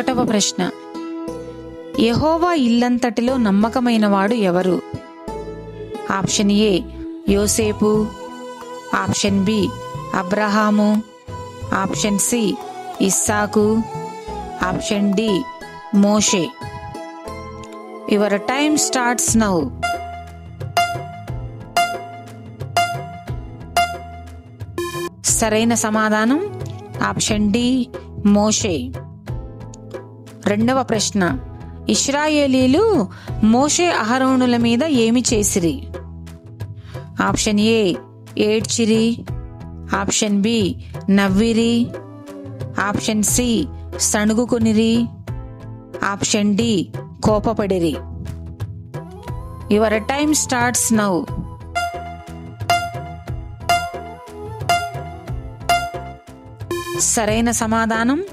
ఒకటవ ప్రశ్న. యహోవా ఇల్లంతటిలో నమ్మకమైనవాడు ఎవరు? ఆప్షన్ ఏ యోసేపు. ఆప్షన్ బి అబ్రహాము. ఆప్షన్ సి ఇస్సాకు. ఆప్షన్ డి మోషే. యువర్ టైమ్ స్టార్ట్స్ నౌ సరైన సమాధానం ఆప్షన్ డి మోషే. రెండవ ప్రశ్న. ఇష్రాయేలీలు మోషే అహరోనుల మీద ఏమి చేసిరి? ఆప్షన్ ఏ ఏడ్చిరి. ఆప్షన్ బి నవ్విరి. ఆప్షన్ సి సణుగుకునిరి. Option D కోపపడిరి. Your time starts now. సరైన సమాధానం?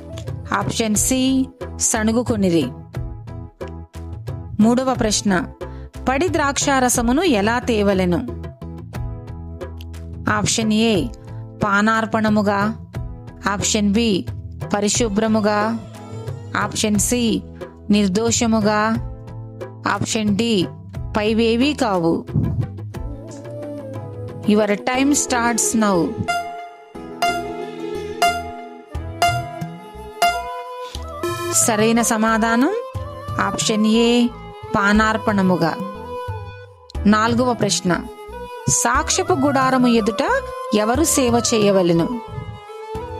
ఆప్షన్ సి సణుగుకొనిరి. మూడవ ప్రశ్న పడి ద్రాక్షారసమును ఎలా తేవలెను? ఆప్షన్ ఏ పానార్పణముగా. ఆప్షన్ బి పరిశుభ్రముగా. ఆప్షన్ సి నిర్దోషముగా. ఆప్షన్ డి పైవేవీ కావు. Your time starts now. సరైన సమాధానం? ఆప్షన్ ఏ పానార్పణముగా. నాలుగవ ప్రశ్న. సాక్ష్యపు గుడారము ఎదుట ఎవరు సేవ చేయవలెను?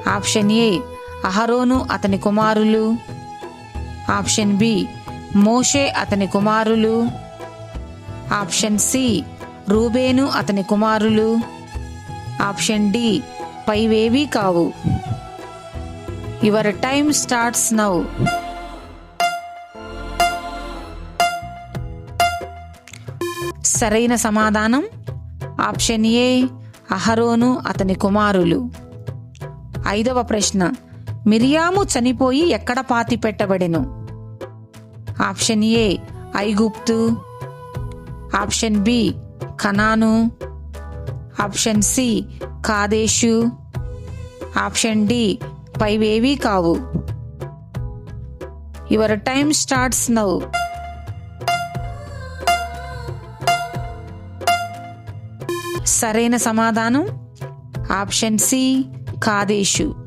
ఆప్షన్ ఏ అహరోను అతని కుమారులు. ఆప్షన్ బి మోషే అతని కుమారులు. ఆప్షన్ సి రూబేను అతని కుమారులు. ఆప్షన్ డి పైవేవీ కావు. Your time starts now. సరైన సమాధానం? ఆప్షన్ ఏ అహరోను అతని కుమారులు. ఐదవ ప్రశ్న మిరియాము చనిపోయి ఎక్కడ పాతి పెట్టబడెను? ఆప్షన్ ఏ ఐగుప్తు. ఆప్షన్ బి కనాను. ఆప్షన్ సి కాదేశు ఆప్షన్ డి పైవేవీ కావు. Your time starts now. సరైన సమాధానం? Option C Kadesh